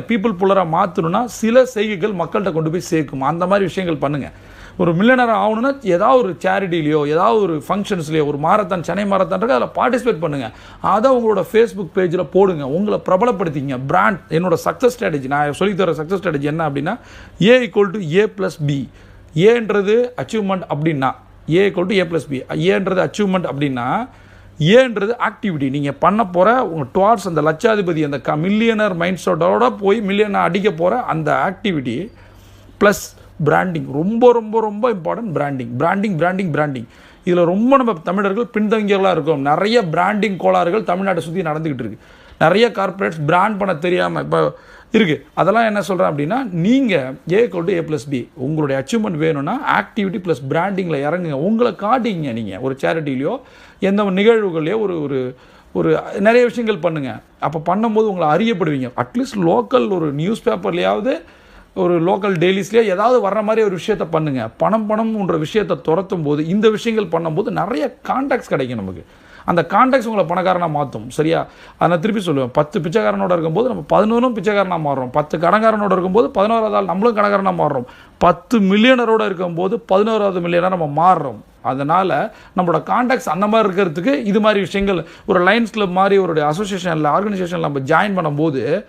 People புல்லராக மாற்றணும்னா சில செய்கைகள் மக்கள்கிட்ட கொண்டு போய் சேர்க்கும். அந்த மாதிரி விஷயங்கள் பண்ணுங்கள் ஒரு மில்லனராக ஆகணும்னா ஏதாவது ஒரு சேரிட்டிலையோ ஏதாவது ஒரு ஃபங்க்ஷன்ஸ்லையோ ஒரு மாரத்தான் சென்னை மாரத்தான் இருக்கு அதில் பார்ட்டிசிபேட் பண்ணுங்கள் அதை உங்களோட ஃபேஸ்புக் பேஜில் போடுங்க. உங்களை பிரபலப்படுத்திங்க. பிராண்ட் என்னோட சக்ஸஸ் ஸ்ட்ராட்டஜி நான் சொல்லி தர சக்ஸஸ் ஸ்ட்ராட்டஜி என்ன அப்படின்னா A equal to A plus B ஏன்றது அச்சீவ்மெண்ட் அப்படின்னா A equal to A plus B ஏன்றது அச்சீவ்மெண்ட் அப்படின்னா ஏன்றது ஆக்டிவிட்டி நீங்கள் பண்ண போகிற உங்கள் டுவார்ட்ஸ் அந்த லட்சாதிபதி அந்த க மில்லியனர் மைண்ட் செட்டோட போய் மில்லியனர் அடிக்க போகிற அந்த ஆக்டிவிட்டி ப்ளஸ் பிராண்டிங் ரொம்ப ரொம்ப ரொம்ப important branding branding branding branding இதில் ரொம்ப நம்ம தமிழர்கள் பின்தங்கியர்களாக இருக்கோம். நிறைய பிராண்டிங் கோளாறுகள் தமிழ்நாட்டை சுற்றி நடந்துக்கிட்டு இருக்குது நிறைய கார்ப்பரேட்ஸ் பிராண்ட் பண்ண தெரியாமல் இப்போ இருக்குது அதெல்லாம் என்ன சொல்கிறேன் அப்படின்னா நீங்கள் ஏ கொண்டு ஏ ப்ளஸ் பி உங்களுடைய அச்சீவ்மெண்ட் வேணும்னா ஆக்டிவிட்டி ப்ளஸ் பிராண்டிங்கில் இறங்குங்க. உங்களை காட்டிங்க நீங்கள் ஒரு சேரிட்டிலையோ எந்த நிகழ்வுகளையோ ஒரு ஒரு ஒரு நிறைய விஷயங்கள் பண்ணுங்கள் அப்போ பண்ணும்போது உங்களை அறியப்படுவீங்க. அட்லீஸ்ட் லோக்கல் ஒரு நியூஸ் பேப்பர்லையாவது ஒரு லோக்கல் டெய்லிஸ்லேயே ஏதாவது வர்ற மாதிரி ஒரு விஷயத்த பண்ணுங்கள் பணம் பணம்ன்ற விஷயத்தை துரத்தும் போது இந்த விஷயங்கள் பண்ணும்போது நிறைய கான்டாக்ட்ஸ் கிடைக்கும் நமக்கு. அந்த கான்டாக்ட்ஸ் உங்களை பணக்காரனாக மாற்றும் சரியா? அதை நான் திருப்பி சொல்லுவேன். பத்து பிச்சைக்காரனோட இருக்கும்போது நம்ம பதினோரும் பிச்சைக்காரனாக மாறுறோம். பத்து கடங்காரனோட இருக்கும்போது பதினோராவது ஆள் நம்மளும் கடங்காரனாக மாறுறோம். பத்து மில்லியனரோட இருக்கும்போது பதினோராவது மில்லியனாக நம்ம மாறுறோம். அதனால் நம்மளோட காண்டாக்ட்ஸ் அந்த மாதிரி இருக்கிறதுக்கு இது மாதிரி விஷயங்கள் ஒரு லைன்ஸ் கிளப் மாதிரி ஒரு அசோசியேஷனில் ஆர்கனைசேஷனில் நம்ம ஜாயின் பண்ணும்போது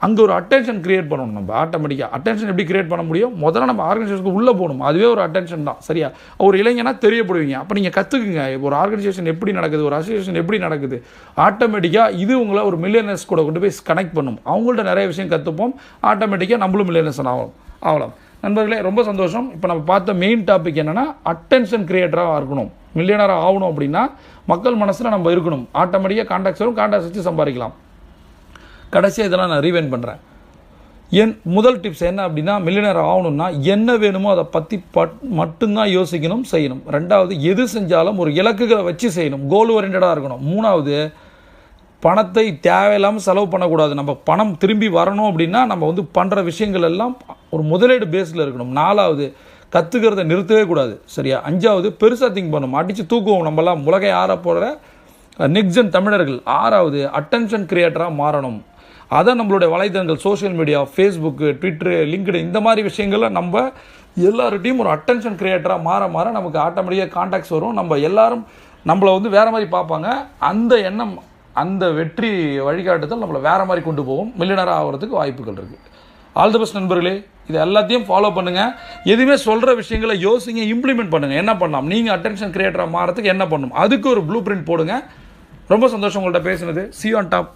அங்கே ஒரு அட்டென்ஷன் கிரியேட் பண்ணணும். நம்ம ஆட்டோமேட்டிக்காக அட்டென்ஷன் எப்படி கிரியேட் பண்ண முடியும்? முதல்ல நம்ம ஆர்கனைசேஷனுக்கு உள்ளே போகணும். அதுவே ஒரு அட்டென்ஷன் தான். சரியா? ஒரு இளைஞனா தெரியப்படுவீங்க. அப்போ நீங்கள் கற்றுக்குங்க ஒரு ஆர்கனைசேஷன் எப்படி நடக்குது? ஒரு அசோசியேஷன் எப்படி நடக்குது? ஆட்டோமேட்டிக்காக இது உங்களை ஒரு மில்லியனர்ஸ் கூட கொண்டு போய் கனெக்ட் பண்ணும். அவங்கள்ட்ட நிறைய விஷயம் கற்றுப்போம் ஆட்டோமேட்டிக்காக நம்மளும் மில்லியனர்ஸ் ஆகும் ஆகலாம். நண்பர்களே ரொம்ப சந்தோஷம். இப்போ நம்ம பார்த்த மெயின் டாபிக் என்னென்னா அட்டென்ஷன் கிரியேட்டராக இருக்கணும். மில்லியனராக ஆகணும் அப்படின்னா மக்கள் மனசில் நம்ம இருக்கணும். ஆட்டோமேட்டிக்காக கான்டாக்ட்ஸ் வரும். கான்டாக்ட்ஸ் வச்சு சம்பாதிக்கலாம். கடைசியாக இதெல்லாம் நான் ரீவைன் பண்ணுறேன் என் முதல் டிப்ஸ் என்ன அப்படின்னா மில்லினர் ஆகணும்னா என்ன வேணுமோ அதை பற்றி பட் மட்டும்தான் யோசிக்கணும் செய்யணும். ரெண்டாவது எது செஞ்சாலும் ஒரு இலக்குகளை வச்சு செய்யணும். கோல் ஓரியன்டாக இருக்கணும். மூணாவது பணத்தை தேவையில்லாமல் செலவு பண்ணக்கூடாது. நம்ம பணம் திரும்பி வரணும் அப்படின்னா நம்ம வந்து பண்ணுற விஷயங்கள் எல்லாம் ஒரு முதலீடு பேஸில் இருக்கணும். நாலாவது கற்றுக்கிறத நிறுத்தவே கூடாது. சரியா? அஞ்சாவது பெருசாக திங்க் பண்ணணும். அடித்து தூக்குவோம் நம்மலாம் உலகை ஆற போகிற நெக்ஸ்ட் தமிழர்கள். ஆறாவது அட்டென்ஷன் கிரியேட்டராக மாறணும். அதை நம்மளுடைய வலைத்தளங்கள் social media Facebook Twitter linked இந்த மாதிரி விஷயங்களில் நம்ம எல்லார்ட்டையும் ஒரு அட்டென்ஷன் க்ரியேட்டராக மாற மாற நமக்கு ஆட்டோமேட்டிக்காக காண்டாக்ட்ஸ் வரும். நம்ம எல்லாரும் நம்மளை வந்து வேறு மாதிரி பார்ப்பாங்க. அந்த எண்ணம் அந்த வெற்றி வழிகாட்டுதல் நம்மளை வேறு மாதிரி கொண்டு போவோம் மில்லியனராக ஆகிறதுக்கு வாய்ப்புகள் இருக்குது ஆல் தி பெஸ்ட் நண்பர்களே. இது எல்லாத்தையும் ஃபாலோ பண்ணுங்கள் எதுவுமே சொல்கிற விஷயங்களை யோசிங்க இம்ப்ளிமெண்ட் பண்ணுங்கள் என்ன பண்ணலாம்? நீங்கள் அட்டென்ஷன் க்ரியேட்டராக மாறதுக்கு என்ன பண்ணணும் அதுக்கு ஒரு ப்ளூ பிரிண்ட் போடுங்க. ரொம்ப சந்தோஷம் உங்கள்கிட்ட பேசுனது. C on top